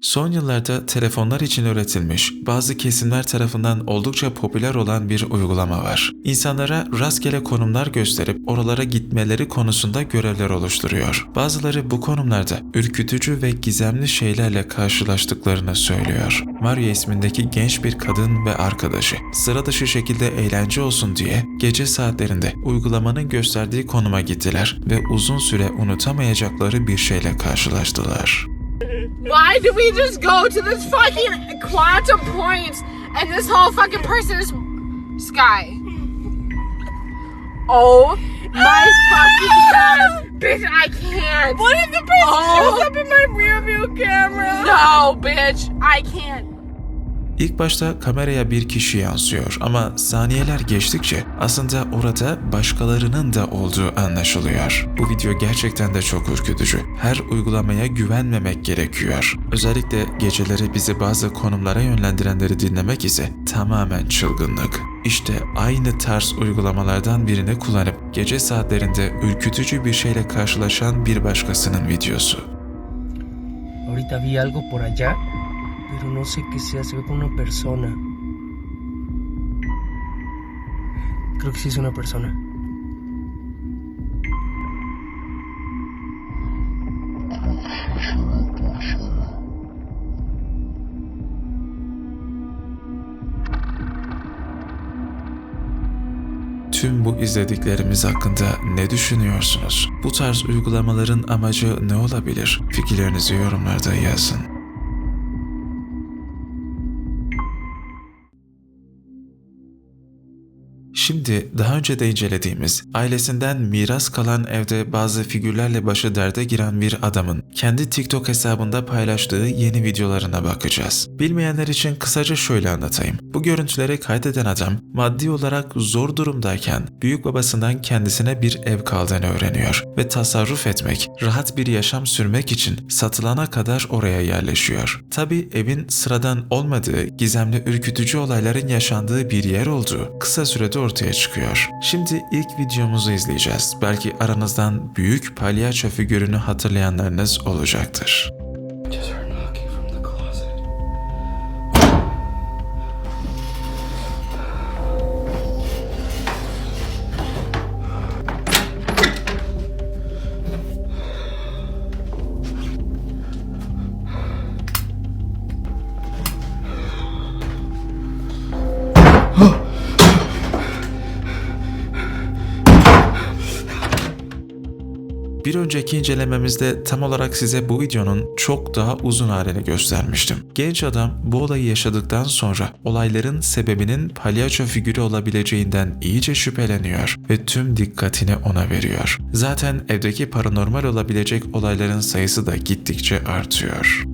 Son yıllarda telefonlar için üretilmiş, bazı kesimler tarafından oldukça popüler olan bir uygulama var. İnsanlara rastgele konumlar gösterip oralara gitmeleri konusunda görevler oluşturuyor. Bazıları bu konumlarda ürkütücü ve gizemli şeylerle karşılaştıklarını söylüyor. Maria ismindeki genç bir kadın ve arkadaşı sıra dışı şekilde eğlence olsun diye gece saatlerinde uygulamanın gösterdiği konuma gittiler ve uzun süre unutamayacakları bir şeyle karşılaştılar. Why do we just go to this fucking quantum point and this whole fucking person is Sky? Oh my fucking god, bitch! I can't. What if the person Oh. shows up in my rear view camera? No, bitch! I can't. İlk başta kameraya bir kişi yansıyor ama saniyeler geçtikçe aslında orada başkalarının da olduğu anlaşılıyor. Bu video gerçekten de çok ürkütücü. Her uygulamaya güvenmemek gerekiyor. Özellikle geceleri bizi bazı konumlara yönlendirenleri dinlemek ise tamamen çılgınlık. İşte aynı tarz uygulamalardan birini kullanıp gece saatlerinde ürkütücü bir şeyle karşılaşan bir başkasının videosu. Ahorita vi algo por allá, pero no sé qué se ve como una persona. Creo que sí es una persona. Tüm bu izlediklerimiz hakkında ne düşünüyorsunuz? Bu tarz uygulamaların amacı ne olabilir? Fikirlerinizi yorumlarda yazın. Şimdi daha önce de incelediğimiz ailesinden miras kalan evde bazı figürlerle başı derde giren bir adamın kendi TikTok hesabında paylaştığı yeni videolarına bakacağız. Bilmeyenler için kısaca şöyle anlatayım. Bu görüntüleri kaydeden adam maddi olarak zor durumdayken büyük babasından kendisine bir ev kaldığını öğreniyor ve tasarruf etmek, rahat bir yaşam sürmek için satılana kadar oraya yerleşiyor. Tabi evin sıradan olmadığı, gizemli ürkütücü olayların yaşandığı bir yer olduğu kısa sürede ortaya çıkıyor. Şimdi ilk videomuzu izleyeceğiz. Belki aranızdan büyük palyaço figürünü hatırlayanlarınız olacaktır. Bir önceki incelememizde tam olarak size bu videonun çok daha uzun halini göstermiştim. Genç adam bu olayı yaşadıktan sonra olayların sebebinin palyaço figürü olabileceğinden iyice şüpheleniyor ve tüm dikkatini ona veriyor. Zaten evdeki paranormal olabilecek olayların sayısı da gittikçe artıyor.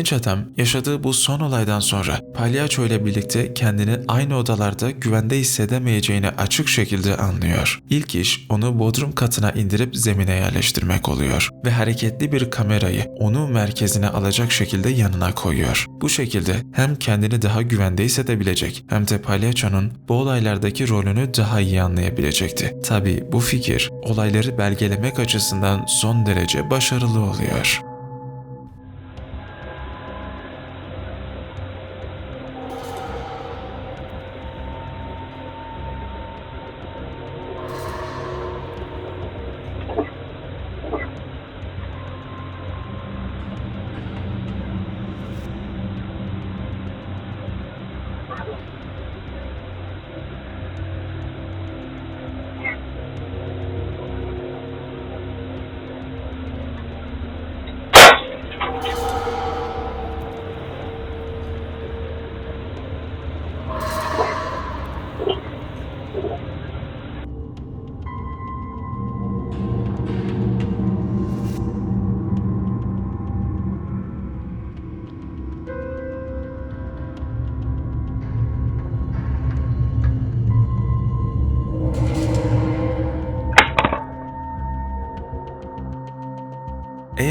Genç adam yaşadığı bu son olaydan sonra palyaço ile birlikte kendini aynı odalarda güvende hissedemeyeceğini açık şekilde anlıyor. İlk iş onu bodrum katına indirip zemine yerleştirmek oluyor ve hareketli bir kamerayı onu merkezine alacak şekilde yanına koyuyor. Bu şekilde hem kendini daha güvende hissedebilecek hem de palyaçonun bu olaylardaki rolünü daha iyi anlayabilecekti. Tabi bu fikir olayları belgelemek açısından son derece başarılı oluyor.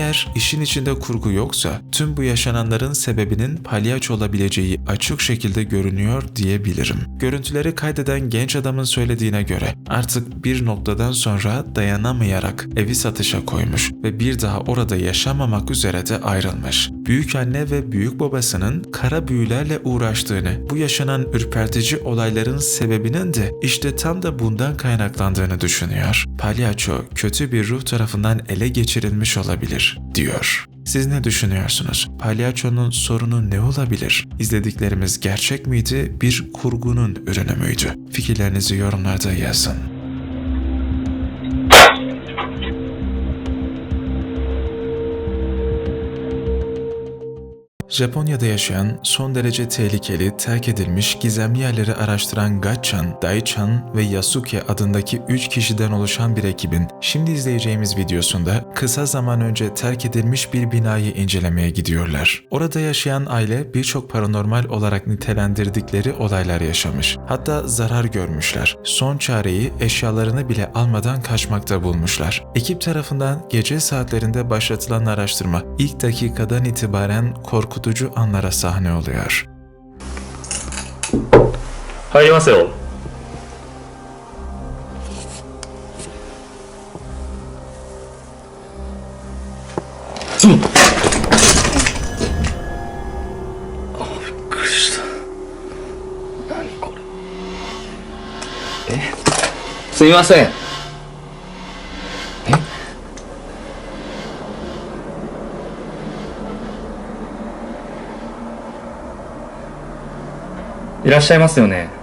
Eğer işin içinde kurgu yoksa tüm bu yaşananların sebebinin palyaço olabileceği açık şekilde görünüyor diyebilirim. Görüntüleri kaydeden genç adamın söylediğine göre artık bir noktadan sonra dayanamayarak evi satışa koymuş ve bir daha orada yaşamamak üzere de ayrılmış. Büyük anne ve büyük babasının kara büyülerle uğraştığını, bu yaşanan ürpertici olayların sebebinin de işte tam da bundan kaynaklandığını düşünüyor. Palyaço kötü bir ruh tarafından ele geçirilmiş olabilir, diyor. Siz ne düşünüyorsunuz? Palyaçonun sorunu ne olabilir? İzlediklerimiz gerçek miydi, bir kurgunun ürünü müydü? Fikirlerinizi yorumlarda yazın. Japonya'da yaşayan son derece tehlikeli, terk edilmiş, gizemli yerleri araştıran Gatchan, Daichan ve Yasuke adındaki 3 kişiden oluşan bir ekibin şimdi izleyeceğimiz videosunda kısa zaman önce terk edilmiş bir binayı incelemeye gidiyorlar. Orada yaşayan aile birçok paranormal olarak nitelendirdikleri olaylar yaşamış. Hatta zarar görmüşler. Son çareyi eşyalarını bile almadan kaçmakta bulmuşlar. Ekip tarafından gece saatlerinde başlatılan araştırma ilk dakikadan itibaren korkutucu anlara sahne oluyor. 入りいらっしゃいますよね。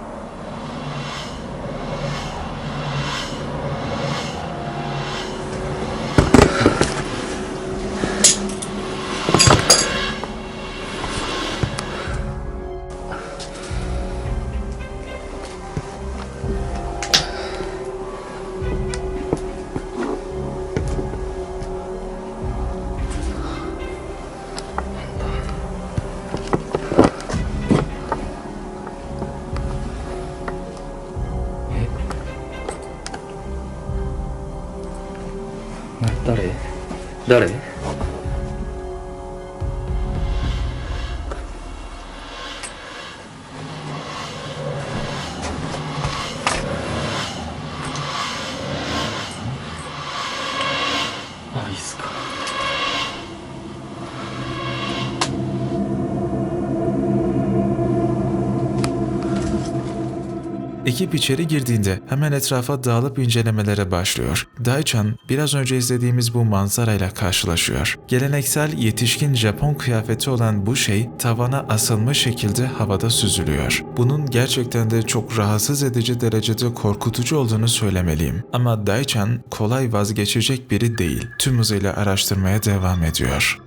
誰？Ekip içeri girdiğinde hemen etrafa dağılıp incelemelere başlıyor. Daichan biraz önce izlediğimiz bu manzarayla karşılaşıyor. Geleneksel yetişkin Japon kıyafeti olan bu şey tavana asılmış şekilde havada süzülüyor. Bunun gerçekten de çok rahatsız edici derecede korkutucu olduğunu söylemeliyim. Ama Daichan kolay vazgeçecek biri değil. Tüm hızıyla araştırmaya devam ediyor.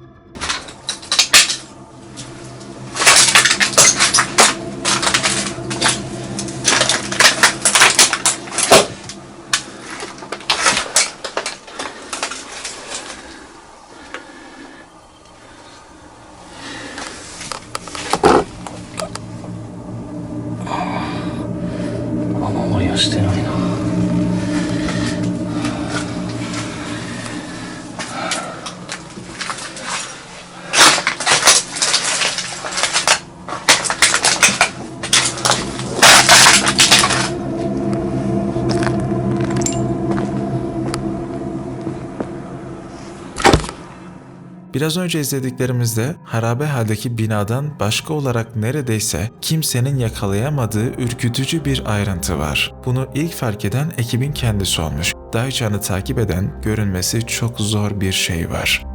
Biraz önce izlediklerimizde harabe haldeki binadan başka olarak neredeyse kimsenin yakalayamadığı ürkütücü bir ayrıntı var. Bunu ilk fark eden ekibin kendisi olmuş. Daichan'ı takip eden görünmesi çok zor bir şey var.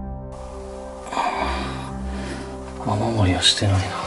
雨漏りはしてないな。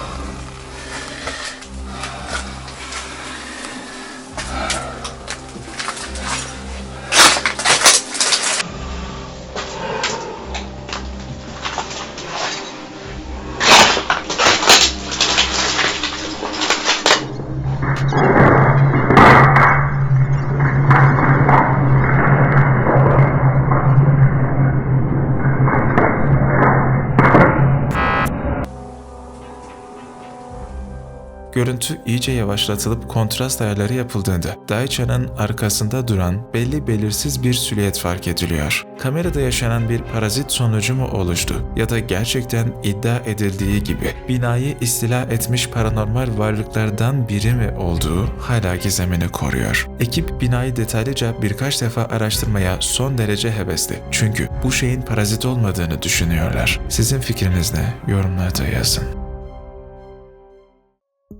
iyice yavaşlatılıp kontrast ayarları yapıldığında Daichan'ın arkasında duran belli belirsiz bir silüet fark ediliyor. Kamerada yaşanan bir parazit sonucu mu oluştu ya da gerçekten iddia edildiği gibi binayı istila etmiş paranormal varlıklardan biri mi olduğu hala gizemini koruyor. Ekip binayı detaylıca birkaç defa araştırmaya son derece hevesli. Çünkü bu şeyin parazit olmadığını düşünüyorlar. Sizin fikriniz ne? Yorumlarda yazın.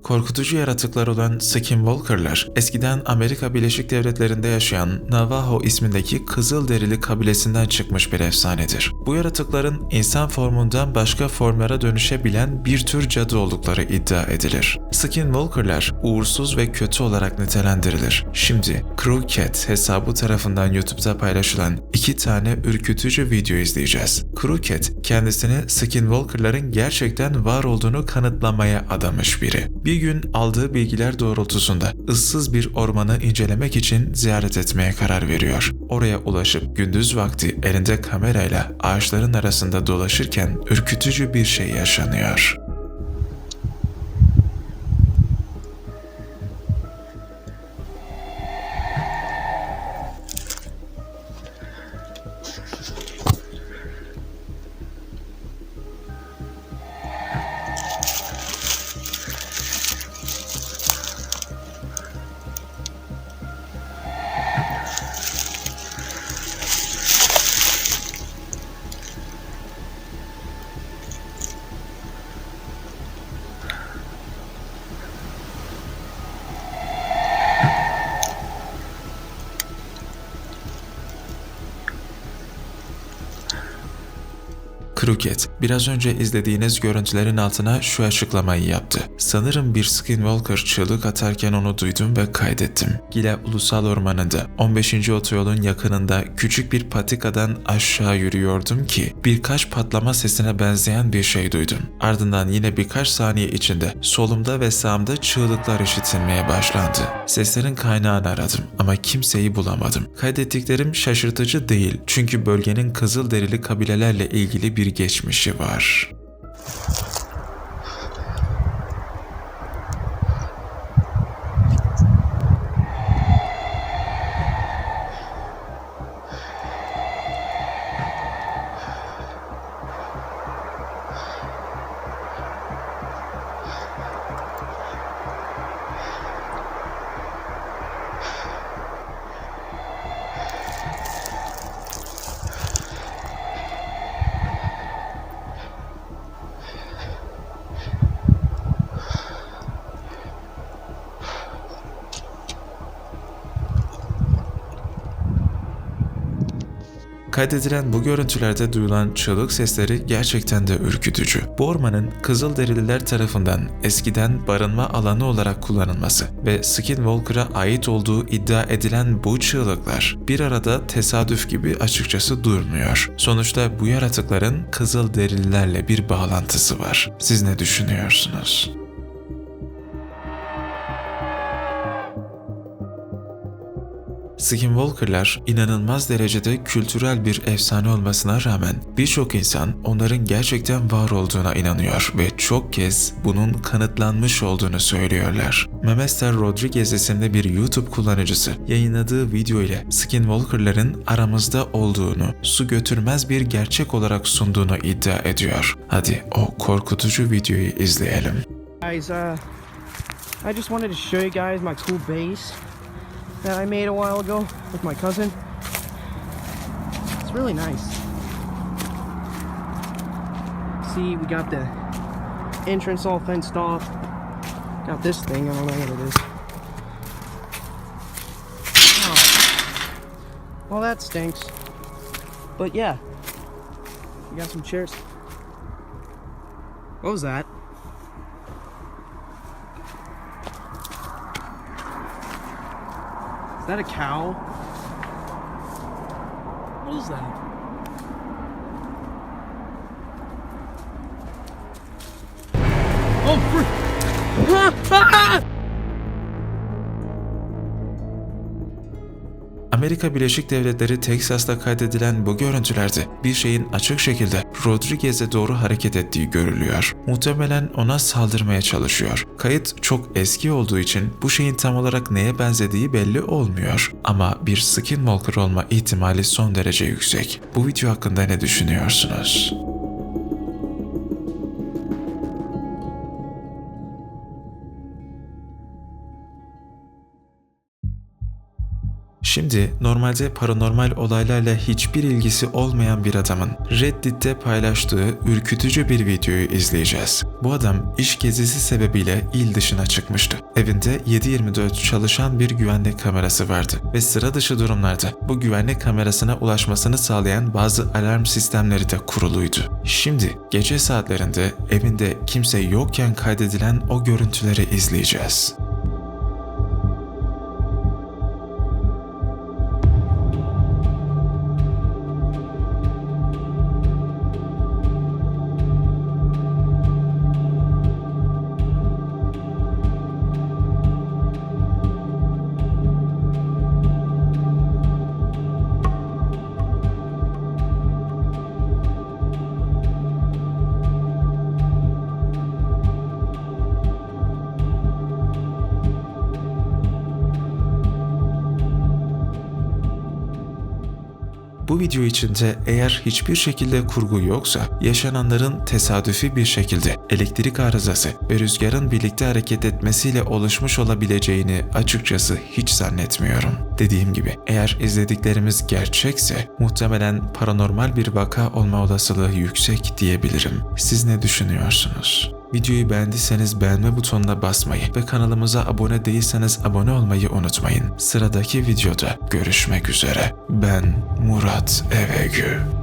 Korkutucu yaratıklar olan Skinwalker'lar, eskiden Amerika Birleşik Devletleri'nde yaşayan Navajo ismindeki Kızılderili kabilesinden çıkmış bir efsanedir. Bu yaratıkların insan formundan başka formlara dönüşebilen bir tür cadı oldukları iddia edilir. Skinwalker'lar uğursuz ve kötü olarak nitelendirilir. Şimdi Crew Cat hesabı tarafından YouTube'da paylaşılan iki tane ürkütücü video izleyeceğiz. Crew Cat kendisini Skinwalker'ların gerçekten var olduğunu kanıtlamaya adamış biri. Bir gün aldığı bilgiler doğrultusunda ıssız bir ormanı incelemek için ziyaret etmeye karar veriyor. Oraya ulaşıp gündüz vakti elinde kamerayla ağaçların arasında dolaşırken ürkütücü bir şey yaşanıyor. Crooked, biraz önce izlediğiniz görüntülerin altına şu açıklamayı yaptı. Sanırım bir Skinwalker çığlık atarken onu duydum ve kaydettim. Gila Ulusal Ormanı'nda 15. otoyolun yakınında küçük bir patikadan aşağı yürüyordum ki birkaç patlama sesine benzeyen bir şey duydum. Ardından yine birkaç saniye içinde solumda ve sağımda çığlıklar işitilmeye başlandı. Seslerin kaynağını aradım ama kimseyi bulamadım. Kaydettiklerim şaşırtıcı değil çünkü bölgenin Kızılderili kabilelerle ilgili bir geçmişi var. Kaydedilen bu görüntülerde duyulan çığlık sesleri gerçekten de ürkütücü. Bu ormanın Kızılderililer tarafından eskiden barınma alanı olarak kullanılması ve Skinwalker'a ait olduğu iddia edilen bu çığlıklar bir arada tesadüf gibi açıkçası durmuyor. Sonuçta bu yaratıkların Kızılderililerle bir bağlantısı var. Siz ne düşünüyorsunuz? Skinwalker'lar inanılmaz derecede kültürel bir efsane olmasına rağmen birçok insan onların gerçekten var olduğuna inanıyor ve çok kez bunun kanıtlanmış olduğunu söylüyorlar. Memester Rodriguez isimli bir YouTube kullanıcısı yayınladığı video ile Skinwalker'ların aramızda olduğunu, su götürmez bir gerçek olarak sunduğunu iddia ediyor. Hadi o korkutucu videoyu izleyelim. Guys, uh, I just wanted to show you guys my cool base that I made a while ago with my cousin. It's really nice. see, we got the entrance all fenced off. Got this thing, I don't know what it is. Oh. Well, that stinks. But yeah, we got some chairs. What was that? That a cow? What is that? Oh! Amerika Birleşik Devletleri Teksas'ta kaydedilen bu görüntülerde bir şeyin açık şekilde Rodriguez'e doğru hareket ettiği görülüyor. Muhtemelen ona saldırmaya çalışıyor. Kayıt çok eski olduğu için bu şeyin tam olarak neye benzediği belli olmuyor. Ama bir skinwalker olma ihtimali son derece yüksek. Bu video hakkında ne düşünüyorsunuz? Şimdi normalde paranormal olaylarla hiçbir ilgisi olmayan bir adamın Reddit'te paylaştığı ürkütücü bir videoyu izleyeceğiz. Bu adam iş gezisi sebebiyle il dışına çıkmıştı. Evinde 7-24 çalışan bir güvenlik kamerası vardı ve sıra dışı durumlarda bu güvenlik kamerasına ulaşmasını sağlayan bazı alarm sistemleri de kuruluydu. Şimdi gece saatlerinde evinde kimse yokken kaydedilen o görüntüleri izleyeceğiz. Video içinde eğer hiçbir şekilde kurgu yoksa yaşananların tesadüfi bir şekilde elektrik arızası ve rüzgarın birlikte hareket etmesiyle oluşmuş olabileceğini açıkçası hiç zannetmiyorum. Dediğim gibi eğer izlediklerimiz gerçekse muhtemelen paranormal bir vaka olma olasılığı yüksek diyebilirim. Siz ne düşünüyorsunuz? Videoyu beğendiyseniz beğenme butonuna basmayı ve kanalımıza abone değilseniz abone olmayı unutmayın. Sıradaki videoda görüşmek üzere. Ben Murat Evegü.